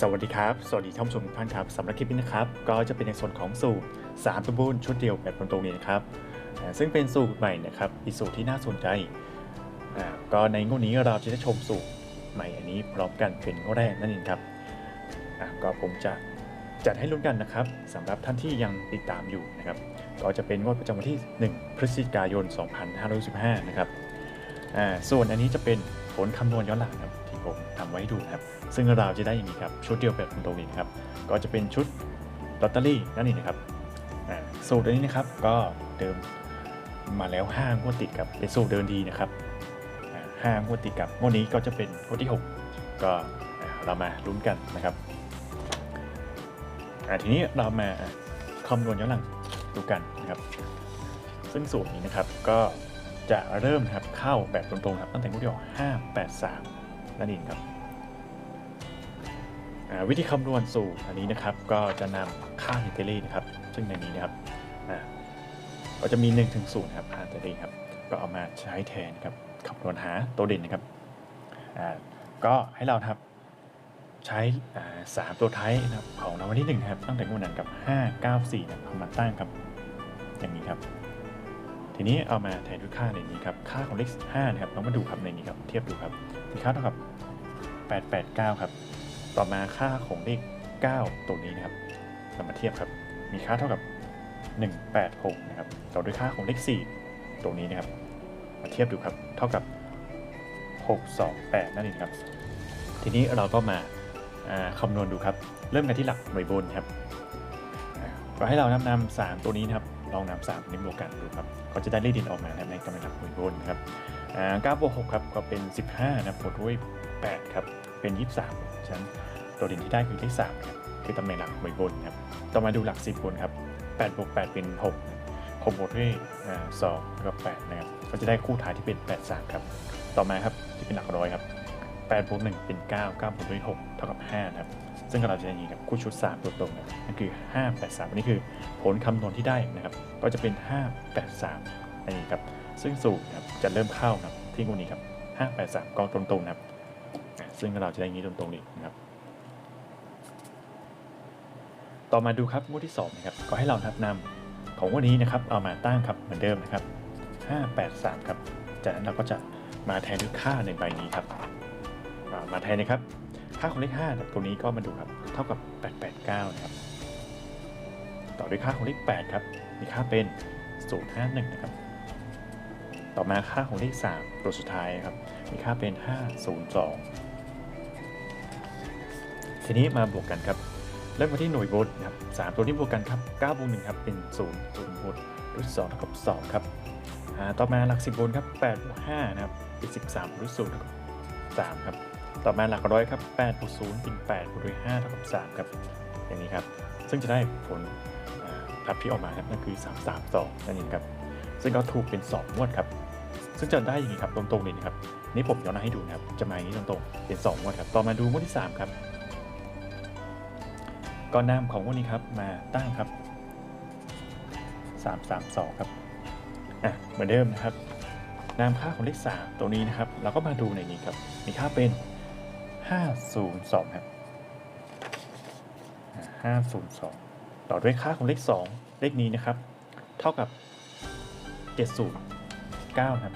สวัสดีครับ สวัสดีท่านผู้ชมทุกท่านครับสำหรับคลิปนี้นะครับ ก็จะเป็นในส่วนของสูตร3ตัวบุญชุดเดียวแบบตรงนี้นะครับ ซึ่งเป็นสูตรใหม่นะครับอีกสูตรที่น่าสนใจ ก็ในงวดนี้เราจะได้ชมสูตรใหม่อันนี้พร้อมกันเป็นงวดแรกนั่นเองครับก็ผมจะจัดให้ลุ้นกันนะครับสำหรับท่านที่ยังติดตามอยู่นะครับ ก็จะเป็นงวดประจำวันที่ 1 พฤศจิกายน 2515นะครับอ่าส่วนอันนี้จะเป็นผลคำนวณย้อนหลังครับ ผมทำไว้ให้ดูครับ ซึ่งเราจะได้อย่างนี้ครับ ชุดเดียวแบบตรงนี้นะครับ ก็จะเป็นชุดลอตเตอรี่นั่นเองนะครับสูตรอันนี้นะครับก็เดิมมาแล้ว5งวดติดครับเป็นสูตรเดินดีนะครับอ่าห้างวดติดกับงวดนี้ก็จะเป็นงวดที่ 6 ก็เรามาลุ้นกันนะครับทีนี้เรามาคำนวณย้อนหลังดูกันนะครับ ซึ่งสูตรนี้นะครับก็จะเริ่มครับเข้าแบบตรงๆครับตั้งแต่งวดที่ออก5 8 3 นั่นเองครับวิธีคำนวณสูตรอันนี้นะครับก็จะนำค่าอินเทลนะครับ ซึ่งในนี้นะครับก็จะมี 1 ถึง0ครับค่าอินเทลครับก็เอามาใช้แทนครับคำนวณหาตัวเด่นนะครับก็ให้เราครับใช้สามตัวท้ายนะครับของรางวัลที่1นะครับตั้งแต่งวดนั้นกับ 5 9 4นะครับเอามาตั้งครับอย่างนี้ครับ ทีนี้เอามาแทนด้วยค่าในนี้ครับค่าของเลข5นะครับเรามาดูครับในนี้ครับเทียบดูครับ มีค่าเท่ากับ 889 ครับ ต่อมาค่าของเลข 9 ตัวนี้นะครับเรามาเทียบครับ มีค่าเท่ากับ 186 นะครับ ต่อด้วยค่าของเลข 4 ตัวนี้นะครับ มาเทียบดูครับ เท่ากับ 628 นั่นเองครับ ทีนี้เราก็มาาคำนวณดูครับ เริ่มกันที่หลักหน่วยบนครับก็ให้เรานำนำ3ตัวนี้นะครับ ลองนำ3นี้บวกกันดูครับ ก็จะได้เลขด่นออกมาครับในกำลังหลักหน่วยบนครับ 9บวก6ครับก็เป็น 15นะบวกด้วย 8 ครับ เป็น 23ฉะนั้นตัวเด่นที่ได้คือเลข3ครับคือตำแหน่งหลักหน่วยบนครับ ต่อมาดูหลัก 10 บนครับ8บวก8 เป็น 6 6บวกด้วย2กับ8นะครับ ก็จะได้คู่ท้ายที่เป็น 83 ครับ ต่อมาครับที่เป็นหลักร้อยครับ8บวก1เป็น 9 9บวกด้วย6เท่ากับ5นะครับ ซึ่งเราจะอย่างนี้ครับคู่ชุด 3 ตัวตรงนะนั่นคือ 583อันนี้คือผลคำนวณที่ได้นะครับ ก็จะเป็น 583 นนี้ครับ ซึ่งสูตรครับจะเริ่มเข้าครับที่งวดนี้ครับ583กองตรงๆนะครับ ซึ่งเราจะได้อย่างนี้ตรงๆนี้นะครับ ต่อมาดูครับงวดที่2นะครับก็ให้เรานับนำของงวดนี้นะครับเอามาตั้งครับเหมือนเดิมนะครับ 583ครับจากนั้นเราก็จะมาแทนด้วยค่าในใบนี้ครับมาแทนนะครับ ค่าของเลข5ครับตัวนี้ก็มาดูครับเท่ากับ 889 นะครับ ต่อด้วยค่าของเลข8ครับมีค่าเป็น051นะครับ ต่อมาค่าของเลข3ตัวสุดท้ายครับ มีค่าเป็น 502 ทีนี้มาบวกกันครับ เริ่มกันที่หน่วยโวลต์นะครับสามตัวนี้บวกกันครับ9บวก1ครับ เป็น0 0โวลต์รูท2เท่ากับ2ครับต่อมาหลัก 10โวลต์ครับ8บวก5นะครับ เป็น 13รูท0เท่ากับ3ครับ ต่อมาหลักร้อยครับ8บวก0เป็น8บวกด้วย5เท่ากับ3ครับ อย่างนี้ครับ ซึ่งจะได้ผลทับที่ออกมาครับนั่นคือ 332นั่นเองครับ ซึ่งก็ถูกเป็น 2 งวดครับ ซึ่งจะได้อย่างนี้ครับตรงๆเลยนะครับนี่ผมย้อนให้ดูนะครับจะมาอย่างนี้ตรงๆเป็น2งวดครับต่อมาดูงวดที่ 3 ครับก็นำของพวกนี้ครับมาตั้งครับ 332 ครับอะเหมือนเดิมนะครับนามค่าของเลข3ตัวนี้นะครับ เราก็มาดูในนี้ครับมีค่าเป็น 502 ครับอ่า502 ต่อด้วยค่าของเลข 2 เลขนี้นะครับ เท่ากับ 709ครับ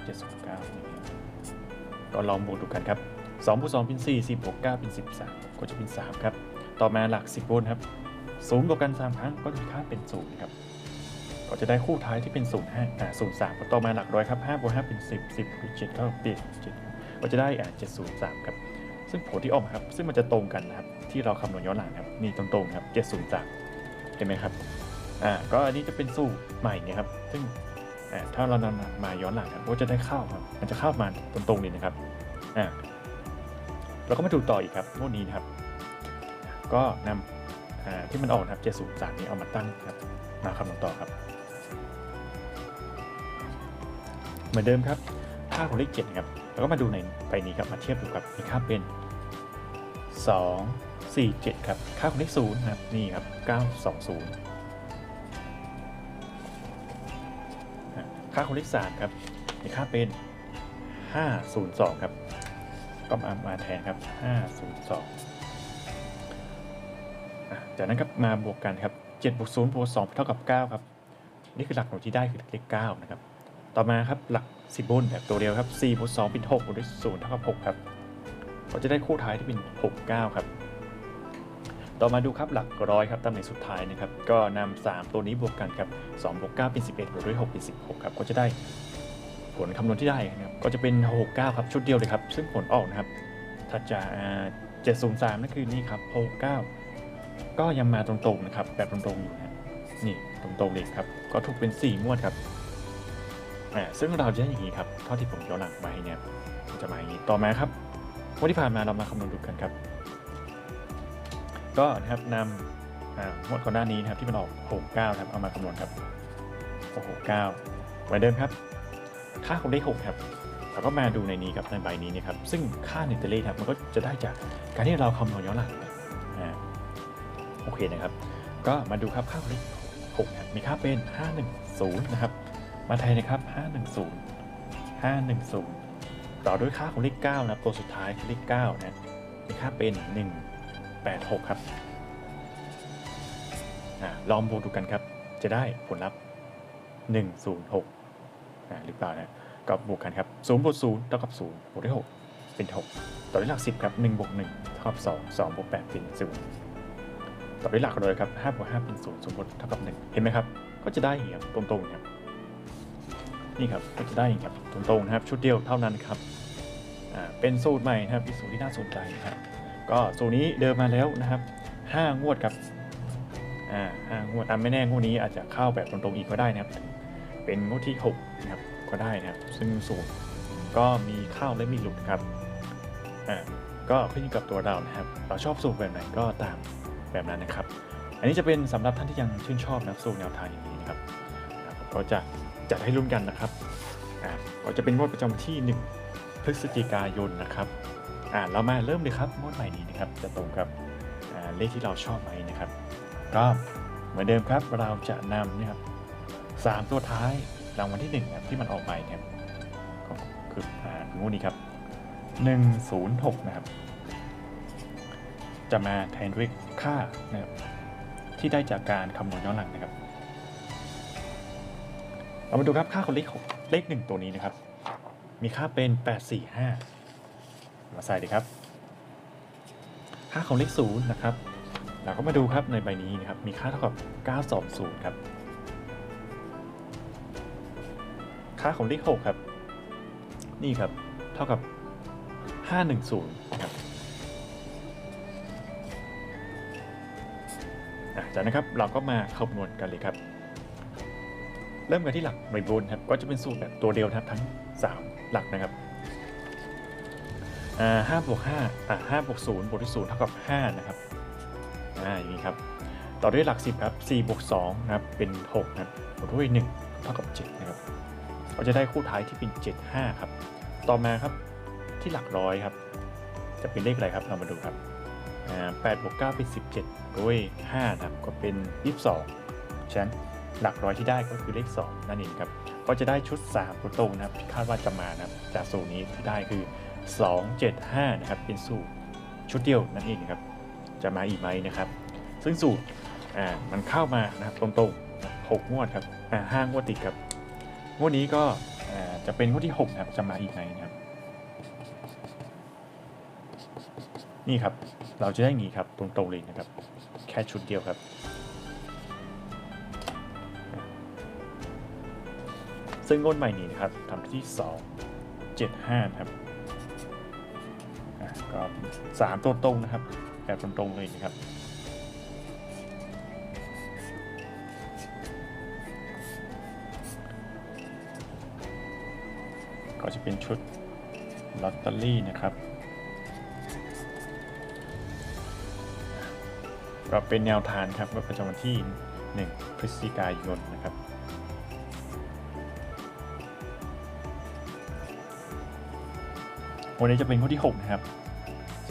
709ก็ลองบวกดูกันครับ2บวก2เป็น4 10บวก9เป็น 13 ก็จะเป็น 3 ครับ ต่อมาหลัก 10โวลต์ครับศูนย์บวกกัน 3 ครั้งก็จะค่าเป็น 0 ครับ ก็จะได้คู่ท้ายที่เป็น 0 5อ่า0 3ต่อมาหลักร้อยครับ5บวก5เป็น 10 10บวก7เท่ากับ7ก็จะได้อ่า703 ครับ ซึ่งผลที่ออกมาครับ ซึ่งมันจะตรงกันนะครับ ที่เราคำนวณย้อนหลังครับ นี่ตรงๆครับ703 เห็นไหมครับ อ่า ก็อันนี้จะเป็นสูตรใหม่เนี่ยครับ ซึ่ง ถ้าเรานำมาย้อนหลังครับก็จะได้เข้าครับมันจะเข้ามาตรงๆเลยนะครับอ่าเราก็มาดูต่ออีกครับงวดนี้นะครับ ก็นำที่มันออกนะครับ703นี้เอามาตั้งครับมาคำนวณต่อครับ เหมือนเดิมครับค่าของเลข7นะครับแล้วก็มาดูในใบนี้ครับมาเทียบดูครับมีค่าเป็น 2 4 7 ครับ ค่าของเลข0นะครับนี่ครับ 920 อะค่าของเลข3ครับมีค่าเป็น 502 ครับก็มามาแทนครับ 502อะจากนั้นครับมาบวกกันครับ7บวก0บวก2เท่ากับ 9 ครับ นี่คือหลักหน่วยที่ได้คือเลข9นะครับ ต่อมาครับหลัก10บนแบบตัวเดียวครับ4บวก2เป็น6บวกด้วย0เท่ากับ 6 ครับก็จะได้คู่ท้ายที่เป็น 6 9 ครับ ต่อมาดูครับหลักร้อยครับตำแหน่งสุดท้ายนะครับก็นำ3ตัวนี้บวกกันครับ2บวก9เป็น 11บวกด้วย6เป็น16ครับก็จะได้ผลคำนวณที่ได้นะครับก็จะเป็น 69 ครับชุดเดียวเลยครับซึ่งผลออกนะครับถัดจากอ่า703นั่นคือนี่ครับ69 ก็ยังมาตรงๆนะครับแบบตรงๆอยู่นะนี่ตรงๆเลยครับก็ถูกเป็น 4 งวดครับอ่าซึ่งเราจะได้อย่างนี้ครับเท่าที่ผมย้อนหลังมาให้เนี่ยจะมาอย่างนี้ต่อมาครับวันที่ผ่านมาเรามาคำนวณดูกันครับ ก็นะครับนำอ่างวดก่อนหน้านี้นะครับที่มันออก 69ครับเอามาคำนวณครับโอ้โห9เหมือนเดิมครับ ค่าของเลข6ครับเราก็มาดูในนี้ครับในใบนี้นะครับ ซึ่งค่าเนเตอร์เลครับมันก็จะได้จากการที่เราคำนวณย้อนหลังนะโอเคนะครับ ก็มาดูครับค่าของเลข6ครับมีค่าเป็น 510 นะครับ มาแทนนะครับ 510 510 ต่อด้วยค่าของเลข9นะครับตัวสุดท้ายคือเลข9นะมีค่าเป็น 1 86 ครับอลองบวกดูกันครับ จะได้ผลลัพธ์ 106 หรือเปล่านะ ก็บวกกันครับ0บวก0เท่ากับ0บวกด้วย6เป็น 6 ต่อด้วยหลัก 10 ครับ1บวก1เท่ากับ 2 2บวก8เป็น0ต่อด้วยหลักเลยครับ5บวก5เป็น0 0บวกเท่ากับ 1 เห็นไหมครับ ก็จะได้อย่างนี้ครับตรงๆครับนี่ครับก็จะได้อย่างนี้ครับตรงๆนะครับชุดเดียวเท่านั้นครับอ่าเป็นสูตรใหม่นะครับเป็นสูตรที่น่าสนใจนะครับ ก็สูตรนี้เดิมมาแล้วนะครับ5งวดครับอ่าห้างวดอะไม่แน่งวดนี้อาจจะเข้าแบบตรงๆอีกก็ได้นะครับ เป็นงวดที่6นะครับก็ได้นะครับ ซึ่งสูตรก็มีเข้าและมีหลุดครับอ่าก็ขึ้นอยู่กับตัวเรานะครับ เราชอบสูตรแบบไหนก็ตามแบบนั้นนะครับ อันนี้จะเป็นสำหรับท่านที่ยังชื่นชอบนะสูตรแนวทางอย่างนี้นะครับผมก็จะจัดให้รุ่นกันนะครับอ่าก็จะเป็นงวดประจำที่ 1 พฤศจิกายนนะครับ อ่าเรามาเริ่มเลยครับงวดใหม่นี้นะครับจะตรงกับเลขที่เราชอบไหมนะครับ ก็เหมือนเดิมครับเราจะนำนะครับสามตัวท้ายรางวัลที่หนึ่งที่มันออกไปเนี่ยก็คืองวดนี้ครับหนึ่งศูนย์หกนะครับ จะมาแทนด้วยค่านะครับที่ได้จากการคำนวณย้อนหลังนะครับเรามาดูครับค่าของเลขหกเลขหนึ่งตัวนี้นะครับ มีค่าเป็น 845 มาใส่เลยครับค่าของเลขศูนย์นะครับ เราก็มาดูครับในใบนี้นะครับ มีค่าเท่ากับ 920 ครับ ค่าของเลข6ครับ นี่ครับ เท่ากับ 510 ครับจากนั้นครับ เราก็มาคำนวณกันเลยครับ เริ่มกันที่หลักไบบนครับ ก็จะเป็นสูตรแบบตัวเดียวนะครับทั้ง 3 หลักนะครับ ห้าบวกห้าอ่าห้าบวกศูนย์บวกด้วยศูนย์เท่ากับห้านะครับอ่าอย่างนี้ครับต่อด้วยหลัก10ครับ4บวก2นะครับเป็น6นะครับบวกด้วย1เท่ากับ7นะครับก็จะได้คู่ท้ายที่เป็น7 5ครับ ต่อมาครับที่หลักร้อยครับ จะเป็นเลขอะไรครับเรามาดูครับอ่า8บวก9เป็น17ด้วย5นะครับก็เป็น22ฉะนั้นหลักร้อยที่ได้ก็คือเลข 2 นั่นเองครับ ก็จะได้ชุด3ตัวตรงนะครับที่คาดว่าจะมานะครับจากสูตรนี้ที่ได้คือ 2 7 5 นะครับ เป็นสูตรชุดเดียวนั่นเองครับ จะมาอีกไหมนะครับ ซึ่งสูตรอ่ามันเข้ามานะครับตรงๆหกงวดครับอ่าห้างวดติดครับงวดนี้ก็อ่าจะเป็นงวดที่หกนะครับจะมาอีกไหมนะครับ นี่ครับเราจะได้อย่างนี้ครับตรงๆเลยนะครับ แค่ชุดเดียวครับซึ่งงวดใหม่นี้นะครับทำที่สองเจ็ดห้านะครับ ก็สามตัวตรงนะครับแบบตรงๆเลยนะครับก็จะเป็นชุดลอตเตอรี่นะครับก็เป็นแนวทางครับงวดประจำวันที่ 1 พฤศจิกายนนะครับวันนี้จะเป็นงวดที่ 6 นะครับ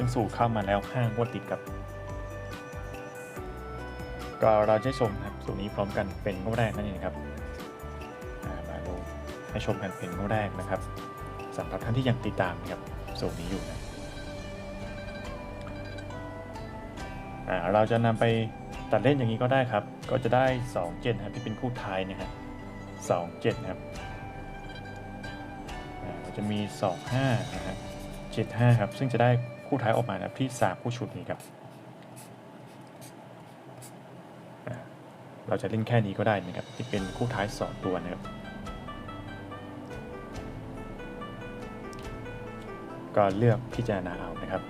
ซึ่งสู่เข้ามาแล้ว5งวดติดกับ ก็เราจะชมนะครับสูตรนี้พร้อมกันเป็นงวดแรกนั่นเองครับมาดูให้ชมกันเป็นงวดแรกนะครับสำหรับท่านที่ยังติดตามนะครับสูตรนี้อยู่นะเราจะนำไปตัดเล่นอย่างนี้ก็ได้ครับ ก็จะได้ 2 7นะครับที่เป็นคู่ท้ายนะฮะสองเจ็ดครับเราจะมี 2 5นะฮะเจ็ดห้าครับ ซึ่งจะได้ คู่ท้ายออกมานะครับที่ 3 คู่ชุดนี้ครับ เราจะเล่นแค่นี้ก็ได้นะครับที่เป็นคู่ท้าย 2 ตัวนะครับ ก็เลือกพิจารณาเอานะครับ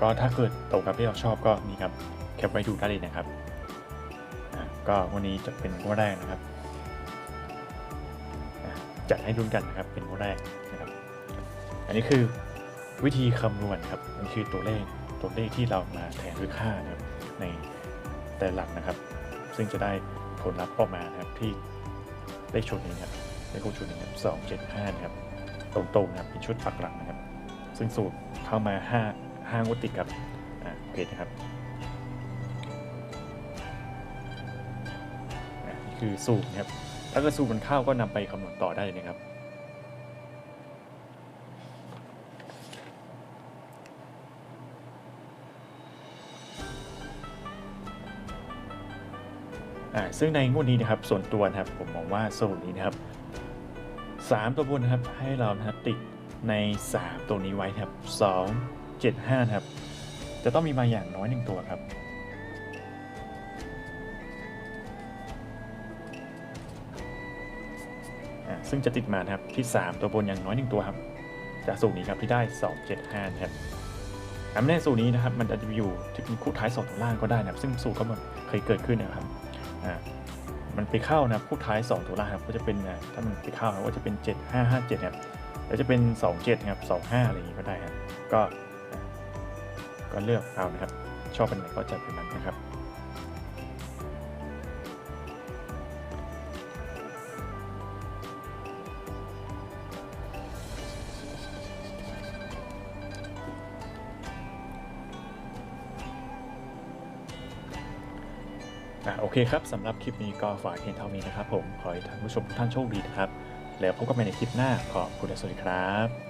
ก็ถ้าเกิดตรงกับที่เราชอบก็นี่ครับแคปไว้ดูได้เลยนะครับก็วันนี้จะเป็นข้อแรกนะครับจัดให้ดุนกันนะครับเป็นข้อแรกนะครับ อันนี้คือวิธีคำนวณครับอันนี้คือตัวเลขตัวเลขที่เรามาแทนด้วยค่านะครับในแต่หลักนะครับ ซึ่งจะได้ผลลัพธ์ออกมานะครับที่เลขชุดนี้ครับเลขคู่ชุดนี้ครับสองเจ็ดห้านะครับตรงๆนะครับเป็นชุดปักหลักนะครับ ซึ่งสูตรเข้ามาห้า ห้างวดติดครับอ่าโอเคนะครับนี่คือสูตรนะครับ ถ้าเกิดสูตรมันเข้าก็นำไปคำนวณต่อได้นะครับซึ่งในงวดนี้นะครับส่วนตัวนะครับผมมองว่าสูตรนี้นะครับสามตัวบนนะครับให้เรานะครับติดใน 3 ตัวนี้ไว้นะครับ 2 7 5ครับ จะต้องมีมาอย่างน้อยหนึ่งตัวครับอ่าซึ่งจะติดมาครับที่ 3 ตัวบนอย่างน้อยหนึ่งตัวครับ จากสูตรนี้ครับที่ได้ 2 7 5ครับอันแน่สูตรนี้นะครับมันอาจจะอยู่ที่เป็นคู่ท้ายสองตัวล่างก็ได้นะครับ ซึ่งสูตรก็มันเคยเกิดขึ้นนะครับอ่ามันไปเข้านะคู่ท้าย 2 ตัวล่างครับก็จะเป็นถ้ามันไปเข้าก็จะเป็น 7 5 5 7ครับแล้วจะเป็น 2 7ครับ2 5 อะไรอย่างนี้ก็ได้ครับก็ ก็เลือกเอานะครับ ชอบเป็นไหนก็จัดเป็นนั้นนะครับอะโอเคครับสำหรับคลิปนี้ก็ฝากเพียงเท่านี้นะครับผม ขอให้ท่านผู้ชมทุกท่านโชคดีนะครับ แล้วพบกันใหม่ในคลิปหน้าขอบคุณและสวัสดีครับ